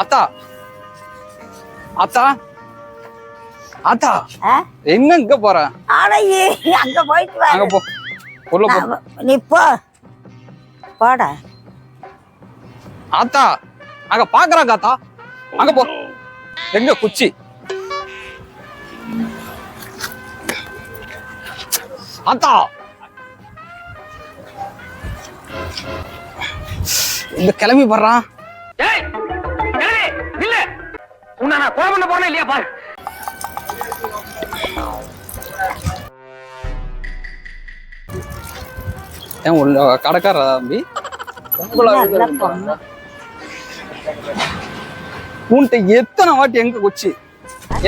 ஆத்தா. ஆத்தா. ஆத்தா? எங்க இங்க போற? அங்க போயிட்டு வா. அங்க போ. உள்ள போ. நீ போ. போடா. ஆத்தா. அங்க பாக்குறாங்க ஆத்தா. அங்க போ. எங்க குச்சி? ஆத்தா. இந்த கிளம்பி இல்ல உன்னை நான் கொலை பண்ண போறேன் இல்லையா பாரு. ஏன் உள்ள கடைக்கார தம்பி. உன்கிட்ட எத்தனை வாட்டி எங்க குச்சி?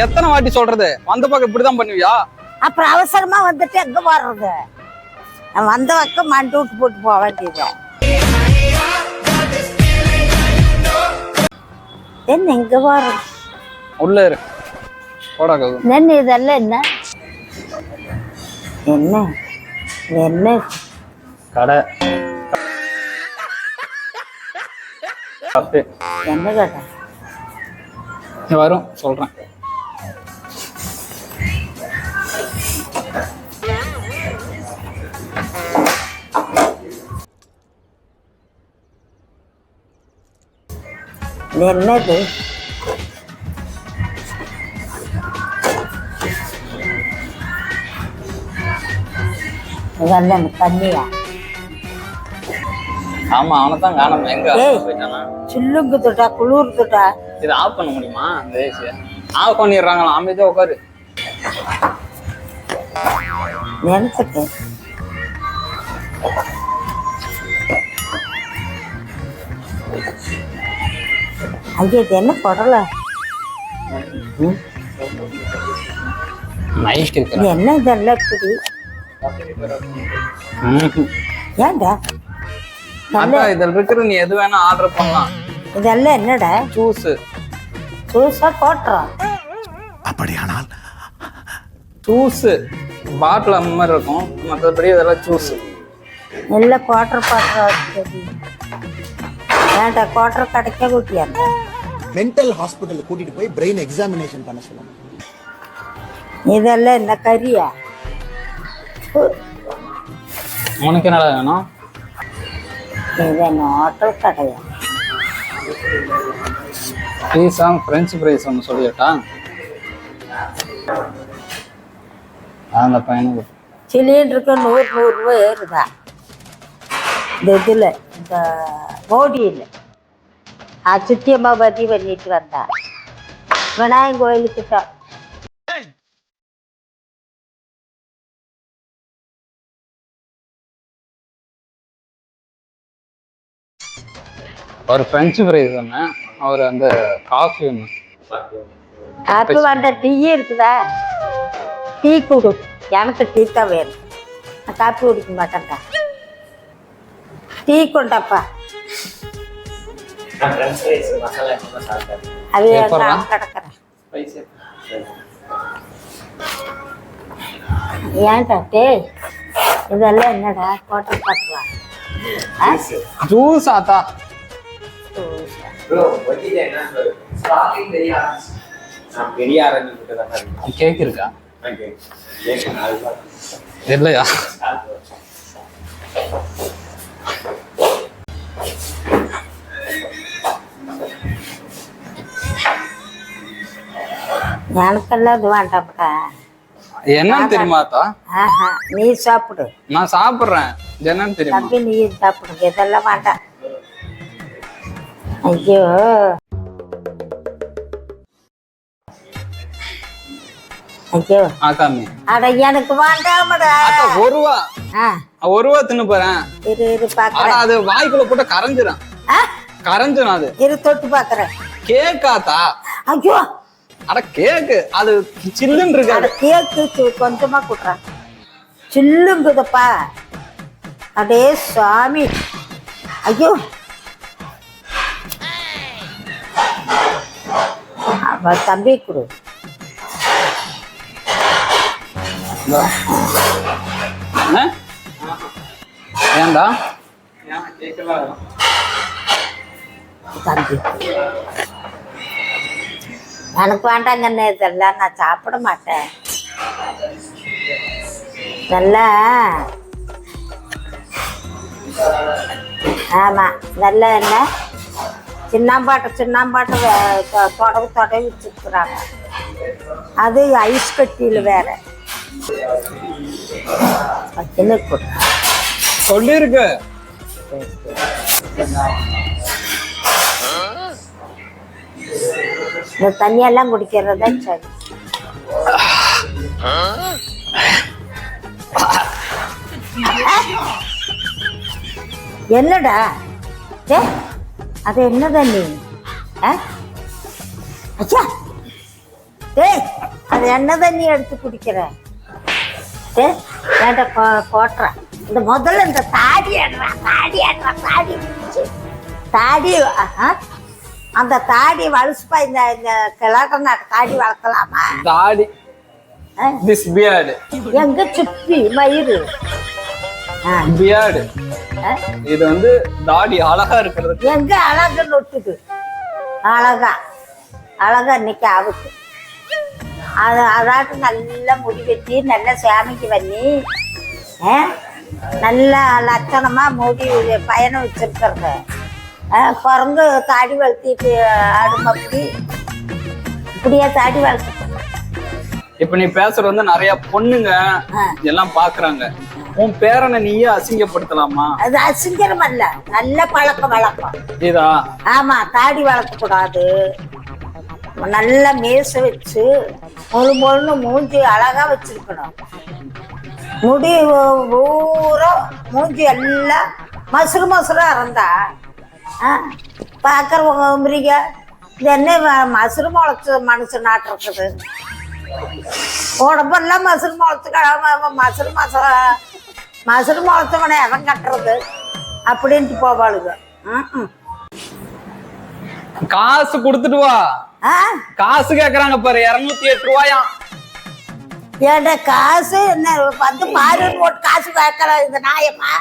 எத்தனை வாட்டி சொல்றது? வந்த பக்கம் இப்படிதான் பண்ணுவியா? அப்புறம் அவசரமா வந்துட்டு எங்க போடுறது நான் வந்த பக்கம் மண்டு விட்டு போட்டு போக வேண்டியது. என்ன இங்க போறது? உள்ள இரு. போடா கௌதம். என்ன இதெல்லாம் என்ன? என்ன? என்ன? கடை. என்ன கேட்ட நீ வரும் சொல்றேன். என்னது? இதெல்லாம் என்ன தண்ணியா. ஆமா அவனை தான் காணோம். எங்க. போயிட்டானா? சில்லுங்குதுடா குளிர்துடா இதை ஆஃப் பண்ண முடியுமா? அந்த ஆஃப் பண்ணிடுறாங்களா அமைதியா உட்காரு நினைச்சுக்கு ஐயா இது என்ன குடலை? நைட் என்ன இதெல்லாம் இப்படி? ஏன்டா? அக்கா இதில் இருக்கிற நீ எது வேணா ஆர்டர் பண்ணலாம். இதெல்லாம் என்னடா? ஜூஸ் புதுசா போட்டுறோம் அப்படியானால்? ஜூஸ் பாட்டில் அந்த மாதிரி இருக்கும். மற்றபடி இதெல்லாம் ஜூஸ் நல்ல குவாட்டர் பாட்டுற ஏன்டா குவாட்டர் கிடைக்க கூட்டியா? மென்டல் ஹாஸ்பிட்டல் கூட்டிட்டு போய் பிரெயின் எக்ஸாமினேஷன் பண்ண சொல்லுங்க இதெல்லாம் என்ன கறியா? உனக்கு என்னடா வேணும்? இது என்ன ஹோட்டல் கடையா? பீஸா ஃப்ரெஞ்ச் ஃப்ரைஸ் ஒன்று சொல்லிட்டா அந்த பையனுக்கு. சிலிண்டருக்கு நூறு நூறுரூவா ஏறுதா? இந்த இதில் இந்த மோடியில் சித்தியம்மா பதி பண்ணிட்டு வந்தா. விநாயகர் கோயிலுக்கிட்ட ஒரு ஃப்ரெஞ்ச் ஃப்ரைஸ் ஒன்று அவர் அந்த காஃபி ஒன்று அப்போ வந்த டீ இருக்குதா? டீ கொடு. எனக்கு டீ தான் வேணும். நான் காப்பி குடிக்க மாட்டேன்டா. டீ கொண்டாப்பா. அது எப்பட்றா? கிடக்குறேன். ஏன்டா டேய் இதெல்லாம் என்னடா ஹோட்டல் பார்க்கலாம். ஜூஸ் ஆத்தா. தெரியா கேக் இருக்கா இல்லையா எனக்கெல்லாம் இது வேண்டாம்டா என்னன்னு தெரியுமா ஆத்தா ஆஹா நீ சாப்பிடு. நான் சாப்பிட்றேன். என்னன்னு தெரியுமா? நீ சாப்பிடுங்க இதெல்லாம் வேண்டாம். ஐயோ. ஐயோ. ஆக்காமி அட எனக்கு வேண்டாமடா. அக்கா ஒரு ரூபா. ஆ. ஒரு ரூபா தின்னு போறேன். இரு இரு பாக்குறேன். அது வாய்க்குள்ள போட்டு கரைஞ்சிரும். கரைஞ்சிரும் அது. இரு தொட்டு பாக்குறேன். கேக்காத்தா? ஐயோ. அட கேக்கு. அது சில்லுன்னு அட இருக்காது கேக்கு கொஞ்சமா குடுறான் சில்லுங்குதப்பா. அடே சாமி ஐயோ. தம்பி கொடு? ஏன்டா? தம்பி. எனக்கு வேண்டாங்கண்ணே இதெல்லாம் நான் சாப்பிட மாட்டேன். இதெல்லாம் ஆமா இதெல்லாம் என்ன? சின்னாம்பாட்டை சின்னாம்பாட்டை தொடவு தொடவி வச்சுருக்குறாங்க அது ஐஸ் கட்டியில் வேற. கொடு சொல்லிருக்கு. இந்த தண்ணியெல்லாம் குடிக்கிறது சரி. என்னடா? ஏ அது என்ன தண்ணி ஆ? அச்சா டேய் அது என்ன தண்ணி எடுத்து குடிக்கிற டே வேண்ட போட்டுறேன் இந்த முதல்ல இந்த தாடி ஆடுறா தாடி ஆடுறா தாடி. தாடி ஆஹா. அந்த தாடி வலுசுப்பா இந்த இந்த கிழக்கு நாட்டு தாடி வளர்க்கலாமா தாடி? திஸ் பியர்டு எங்க சுப்பி மயிறு பியர்டு? இது வந்து தாடி அழகா இருக்கிறது எங்க அழகு நொட்டுது அழகா. அழகா இன்னைக்கு ஆகுது அது அதாட்டு நல்லா முடி வெட்டி நல்லா சாமிக்கு பண்ணி நல்லா லட்சணமா முடி பயணம் வச்சிருக்கிறது குரங்கு தாடி வளர்த்திட்டு ஆடும் அப்படி இப்படியே தாடி வளர்த்து இப்ப நீ பேசுறது வந்து நிறைய பொண்ணுங்க. எல்லாம் பாக்குறாங்க. உன் பேரனை நீயே அசிங்கப்படுத்தலாமா? அது அசிங்கரம் அல்ல நல்ல பழக்கம் வழக்கம். இதா? ஆமா தாடி வளர்க்கக்கூடாது. நல்லா மேச வச்சு முழு முழுன்னு மூஞ்சி அழகா வச்சிருக்கணும். முடி ஊரா மூஞ்சி எல்லாம் மசுறு மசுரா இருந்தா பார்க்குறவங்க மிரிக இது என்ன மசுறு முளைச்ச மனுஷன் நாட்டு இருக்குது உடம்பெல்லாம் மசுறு முளைச்சு மசுறு மச மசுறு முளைச்சவனை எவன் கட்டுறது. அப்படின்ட்டு போவாளுங்க. ம் ம். காசு கொடுத்துட்டு வா. ஆ? காசு கேக்குறாங்க பாரு இருநூத்தி எட்டு ரூபாயாம் ஏன்டா காசு? என்ன வந்து பாரு போட்டு காசு கேட்கல இந்த நாயம்மா